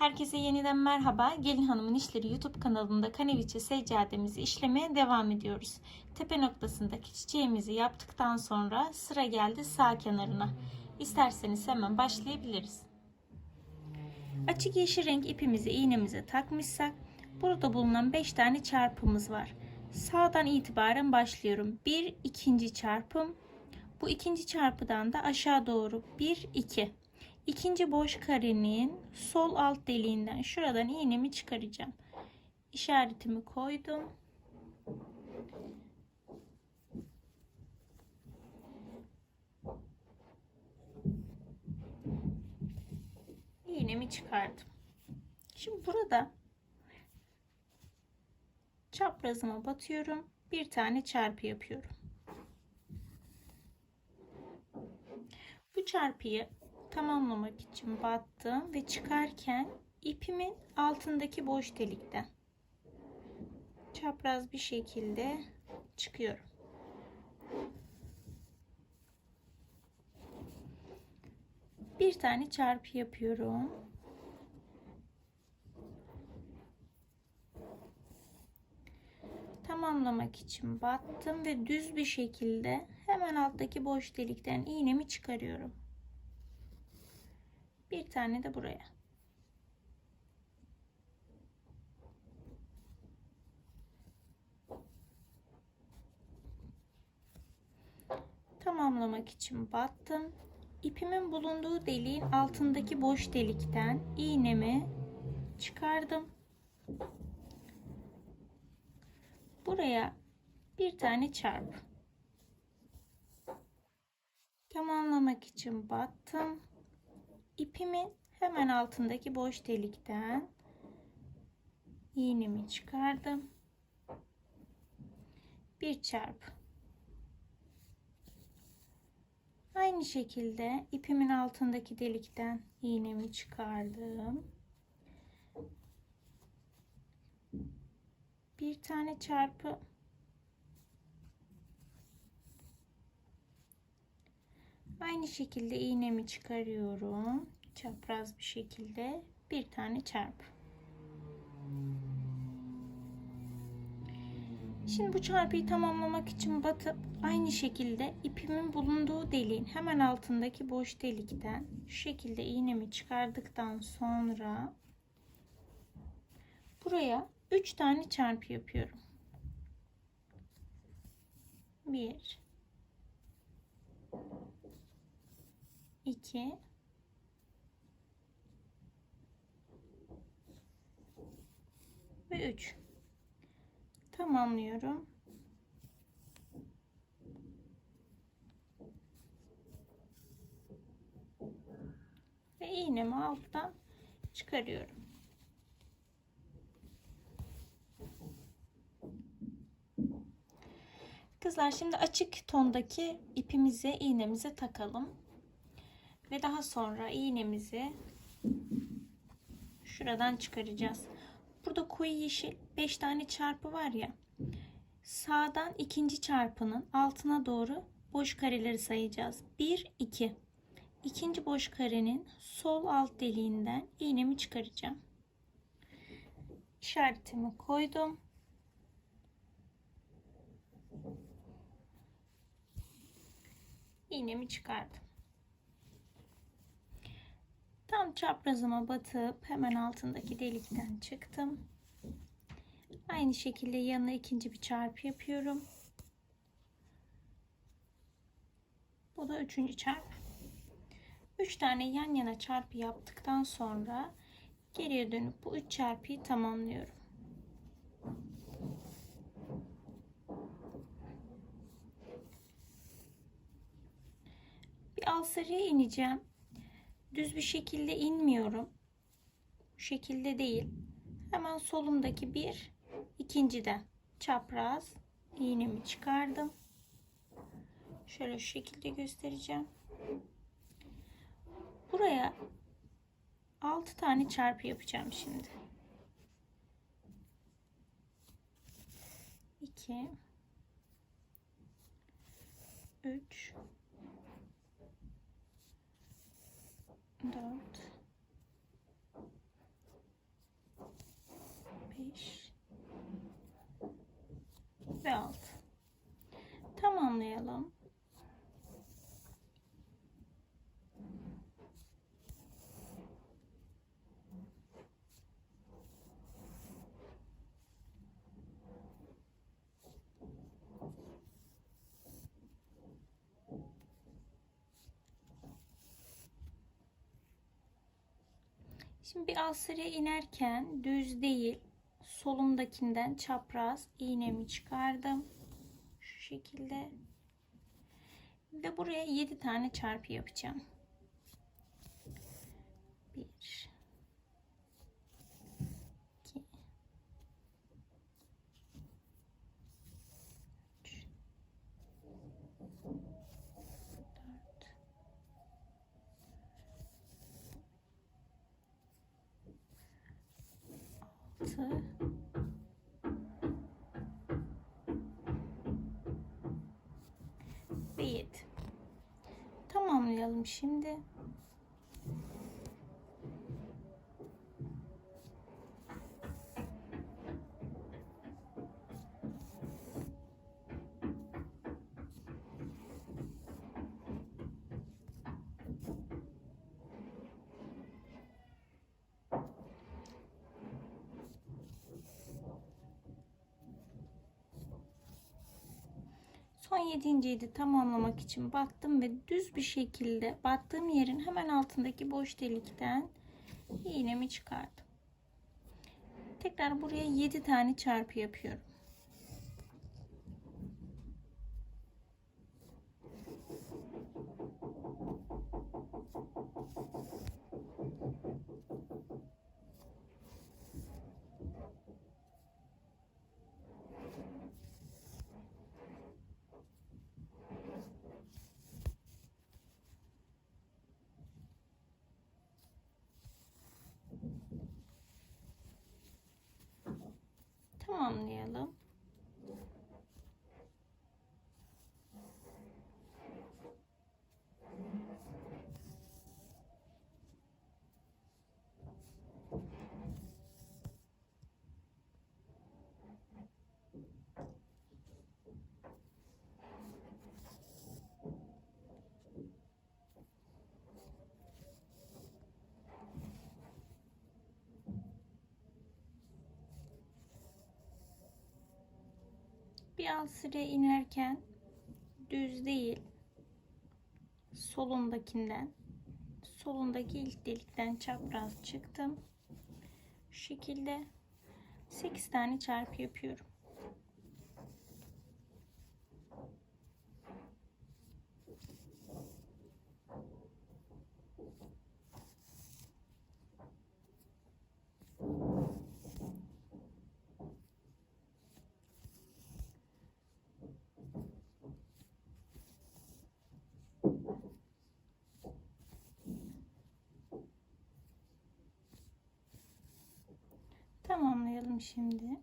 Herkese yeniden merhaba. Gelin Hanım'ın İşleri YouTube kanalında kaneviçe seccademizi işlemeye devam ediyoruz. Tepe noktasındaki çiçeğimizi yaptıktan sonra sıra geldi sağ kenarına. İsterseniz hemen başlayabiliriz. Açık yeşil renk ipimizi iğnemize takmışsak burada bulunan 5 tane çarpımız var. Sağdan itibaren başlıyorum. 1 ikinci çarpım. Bu ikinci çarpıdan da aşağı doğru 1 2 İkinci boş karenin sol alt deliğinden şuradan iğnemi çıkaracağım. İşaretimi koydum. İğnemi çıkardım. Şimdi burada çaprazıma batıyorum. Bir tane çarpı yapıyorum. Bu çarpıyı tamamlamak için battım ve çıkarken ipimin altındaki boş delikten çapraz bir şekilde çıkıyorum. Bir tane çarpı yapıyorum. Tamamlamak için battım ve düz bir şekilde hemen alttaki boş delikten iğnemi çıkarıyorum. Bir tane de buraya. Tamamlamak için battım. İpimin bulunduğu deliğin altındaki boş delikten iğnemi çıkardım. Buraya bir tane çarp. Tamamlamak için battım ipimin hemen altındaki boş delikten iğnemi çıkardım. Bir çarp. Aynı şekilde ipimin altındaki delikten iğnemi çıkardım. Bir tane çarpı Aynı şekilde iğnemi çıkarıyorum. Çapraz bir şekilde bir tane çarp. Şimdi bu çarpıyı tamamlamak için batıp aynı şekilde ipimin bulunduğu deliğin hemen altındaki boş delikten şu şekilde iğnemi çıkardıktan sonra buraya 3 tane çarpı yapıyorum. 1 2 ve 3 tamamlıyorum. Ve iğnemi alttan çıkarıyorum. Kızlar şimdi açık tondaki ipimizi iğnemize takalım. Ve daha sonra iğnemizi şuradan çıkaracağız. Burada koyu yeşil 5 tane çarpı var ya. Sağdan ikinci çarpının altına doğru boş kareleri sayacağız. 1 2. İkinci boş karenin sol alt deliğinden iğnemi çıkaracağım. İşaretimi koydum. İğnemi çıkardım. Tam çaprazıma batıp hemen altındaki delikten çıktım. Aynı şekilde yanına ikinci bir çarpı yapıyorum. Bu da üçüncü çarpı. Üç tane yan yana çarpı yaptıktan sonra geriye dönüp bu üç çarpıyı tamamlıyorum. Bir alt sarıya ineceğim düz bir şekilde inmiyorum. Bu şekilde değil. Hemen solumdaki bir ikinciden çapraz iğnemi çıkardım. Şöyle şu şekilde göstereceğim. Buraya 6 tane çarpı yapacağım şimdi. 2 3 dört, beş ve altı. Tamamlayalım. Şimdi bir alt sıraya inerken düz değil solumdakinden çapraz iğnemi çıkardım. Şu şekilde. Ve buraya 7 tane çarpı yapacağım. 1 2 3 4 6 ve 7 tamamlayalım şimdi Son 7. de tamamlamak için battım ve düz bir şekilde battığım yerin hemen altındaki boş delikten iğnemi çıkardım. Tekrar buraya 7 tane çarpı yapıyorum. Tamamlayalım. Bir alt sıraya inerken düz değil solundakinden solundaki ilk delikten çapraz çıktım. Şu şekilde 8 tane çarpı yapıyorum Tamamlayalım şimdi.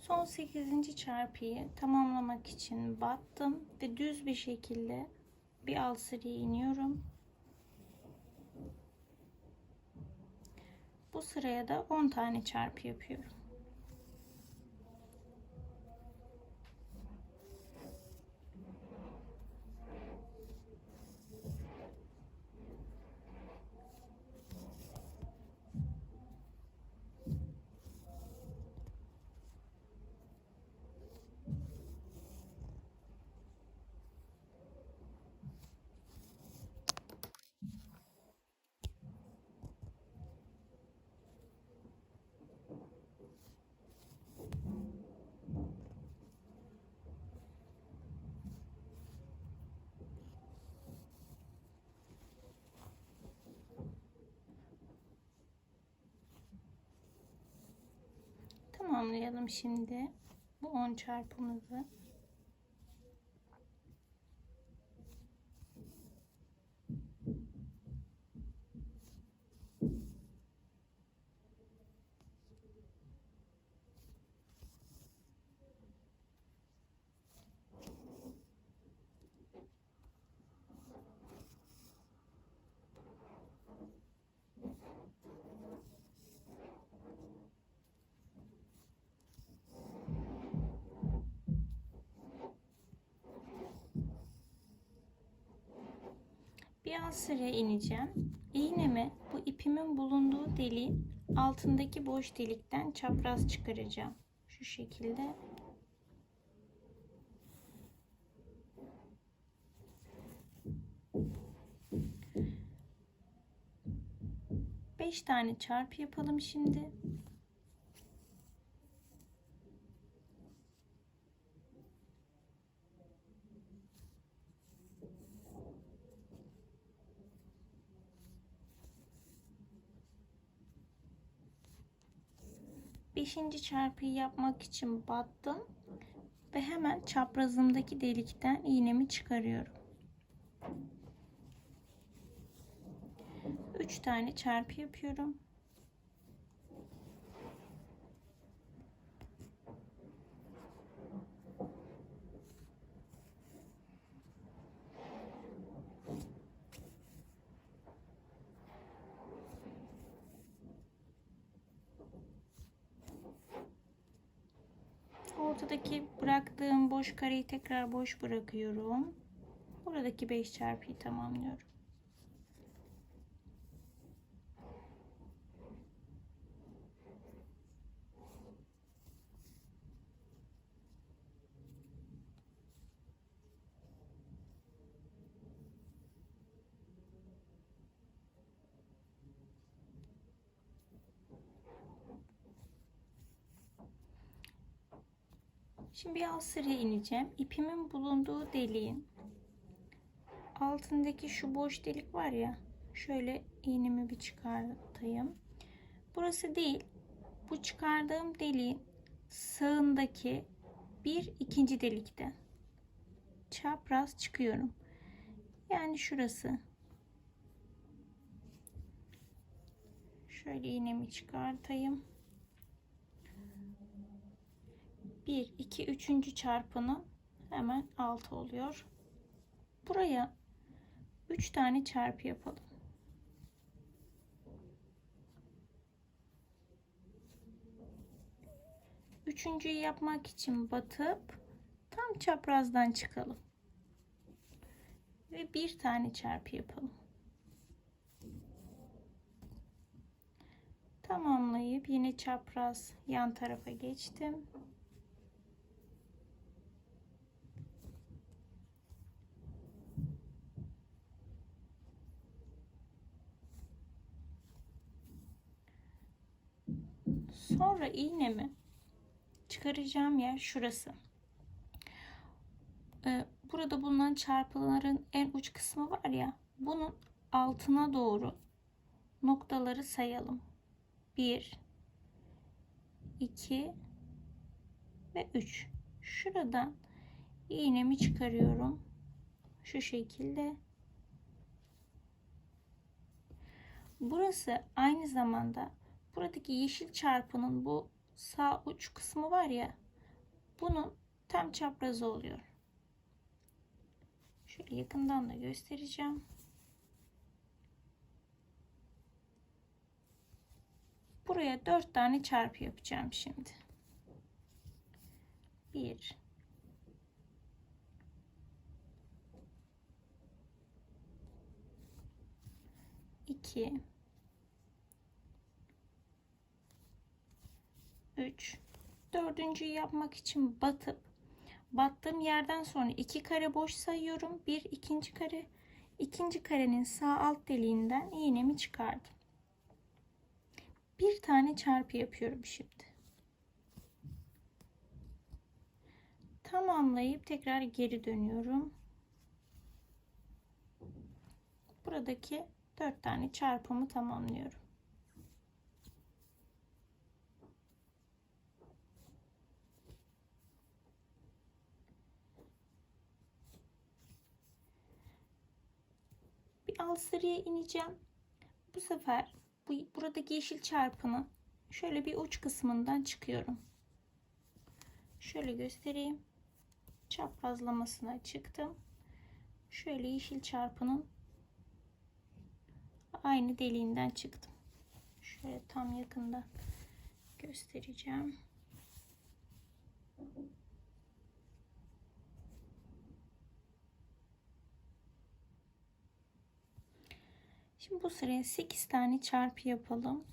Son 8. çarpıyı tamamlamak için battım ve düz bir şekilde bir alt sıraya iniyorum. Bu sıraya da 10 tane çarpı yapıyorum. Tamamlayalım şimdi bu 10 çarpımızı. Alt sıraya ineceğim. İğnemi bu ipimin bulunduğu deliğin altındaki boş delikten çapraz çıkaracağım. Şu şekilde. Beş tane çarpı yapalım şimdi. Beşinci çarpıyı yapmak için battım ve hemen çaprazımdaki delikten iğnemi çıkarıyorum. Üç tane çarpı yapıyorum. Boş kareyi tekrar boş bırakıyorum. Buradaki 5 çarpıyı tamamlıyorum. Şimdi bir alt sıraya ineceğim. İpimin bulunduğu deliğin altındaki şu boş delik var ya. Şöyle iğnemi bir çıkartayım. Burası değil. Bu çıkardığım deliğin sağındaki bir ikinci delikten çapraz çıkıyorum. Yani şurası. Şöyle iğnemi çıkartayım. 1, 2, 3. çarpının hemen 6 oluyor. Buraya 3 tane çarpı yapalım. Üçüncüyü yapmak için batıp tam çaprazdan çıkalım. Ve bir tane çarpı yapalım. Tamamlayıp yine çapraz yan tarafa geçtim. Sonra iğnemi çıkaracağım yer şurası. Ee, burada bulunan çarpıların en uç kısmı var ya. Bunun altına doğru noktaları sayalım. 1 2 ve 3. Şuradan iğnemi çıkarıyorum. Şu şekilde. Burası aynı zamanda buradaki yeşil çarpının bu sağ uç kısmı var ya bunun tam çaprazı oluyor. Şöyle yakından da göstereceğim. Buraya dört tane çarpı yapacağım şimdi. Bir, iki, 3 dördüncüyü yapmak için batıp battığım yerden sonra iki kare boş sayıyorum. Bir ikinci kare. İkinci karenin sağ alt deliğinden iğnemi çıkardım. Bir tane çarpı yapıyorum şimdi. Tamamlayıp tekrar geri dönüyorum. Buradaki dört tane çarpımı tamamlıyorum alt sıraya ineceğim. Bu sefer bu buradaki yeşil çarpının şöyle bir uç kısmından çıkıyorum. Şöyle göstereyim. Çaprazlamasına çıktım. Şöyle yeşil çarpının aynı deliğinden çıktım. Şöyle tam yakında göstereceğim. Şimdi bu sıraya 8 tane çarpı yapalım.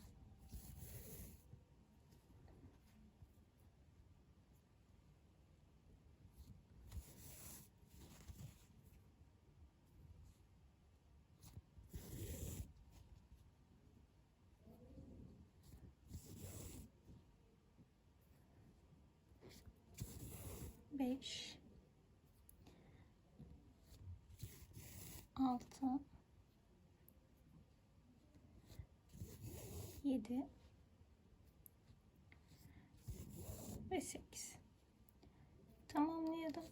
Beş, altı, yedi ve sekiz. Tamamlayalım.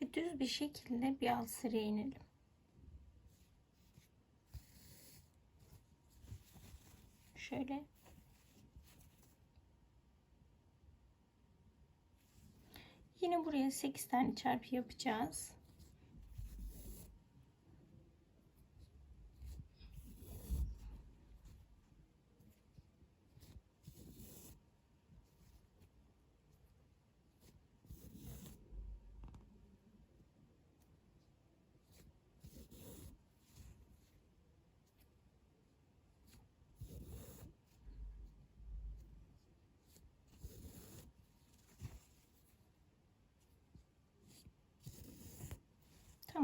ve düz bir şekilde bir alt sıraya inelim. Şöyle. Yine buraya 8 tane çarpı yapacağız.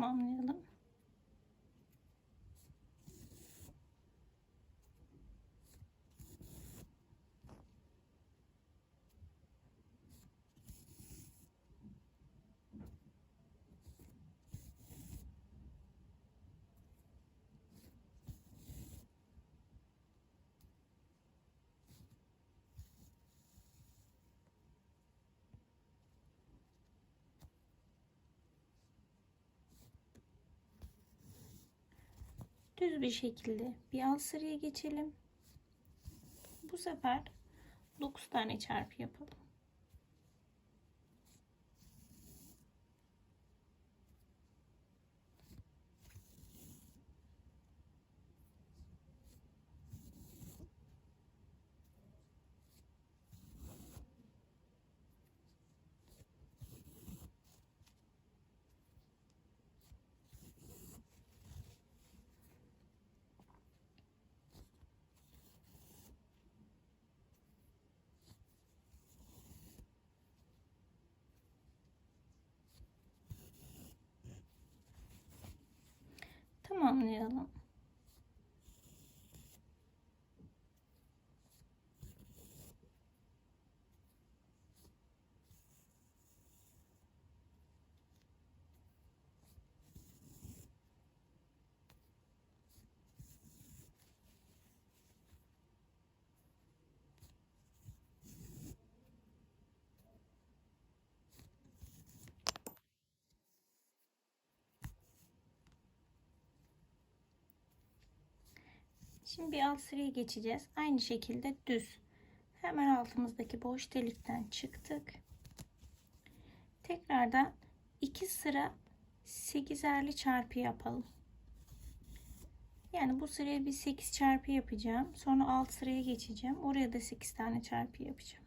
Tamamlayalım. Düz bir şekilde bir alt sıraya geçelim. Bu sefer 9 tane çarpı yapalım. Tamamlayalım. Şimdi bir alt sıraya geçeceğiz. Aynı şekilde düz. Hemen altımızdaki boş delikten çıktık. Tekrardan iki sıra 8'erli çarpı yapalım. Yani bu sıraya bir 8 çarpı yapacağım. Sonra alt sıraya geçeceğim. Oraya da 8 tane çarpı yapacağım.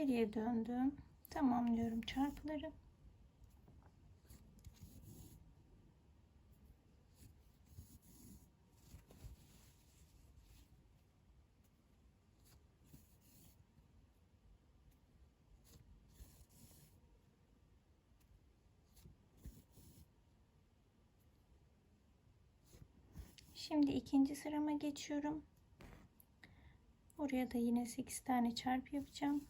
Geriye döndüm. Tamamlıyorum çarpıları. Şimdi ikinci sırama geçiyorum. Oraya da yine 8 tane çarpı yapacağım.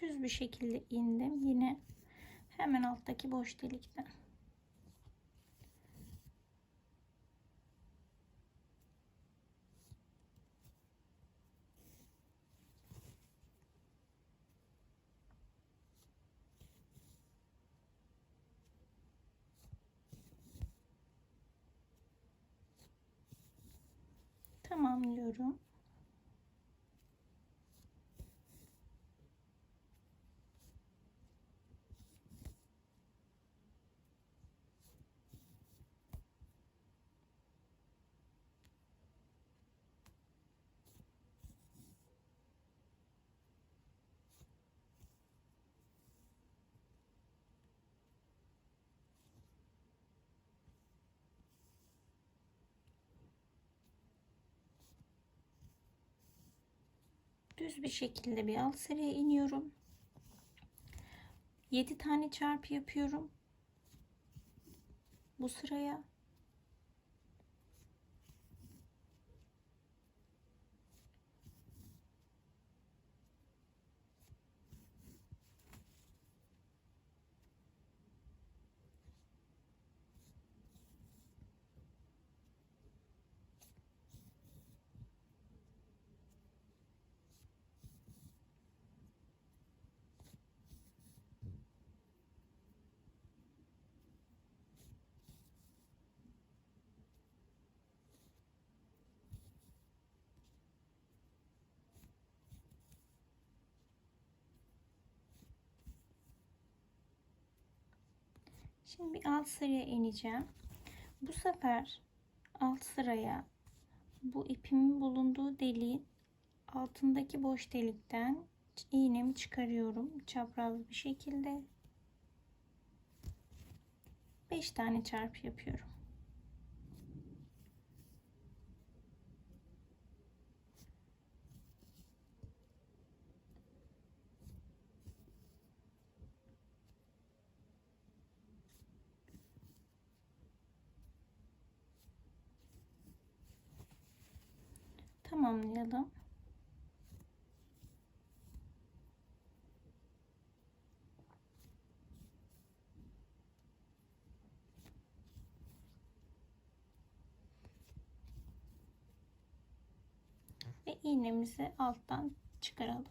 Düz bir şekilde indim. Yine hemen alttaki boş delikten. Tamamlıyorum. Düz bir şekilde bir alt sıraya iniyorum. 7 tane çarpı yapıyorum. Bu sıraya Şimdi bir alt sıraya ineceğim. Bu sefer alt sıraya bu ipimin bulunduğu deliğin altındaki boş delikten iğnemi çıkarıyorum. Çapraz bir şekilde 5 tane çarpı yapıyorum. Tamamlayalım. Ve iğnemizi alttan çıkaralım.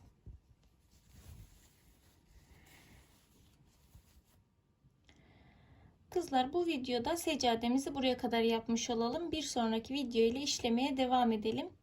Kızlar bu videoda seccademizi buraya kadar yapmış olalım. Bir sonraki video ile işlemeye devam edelim.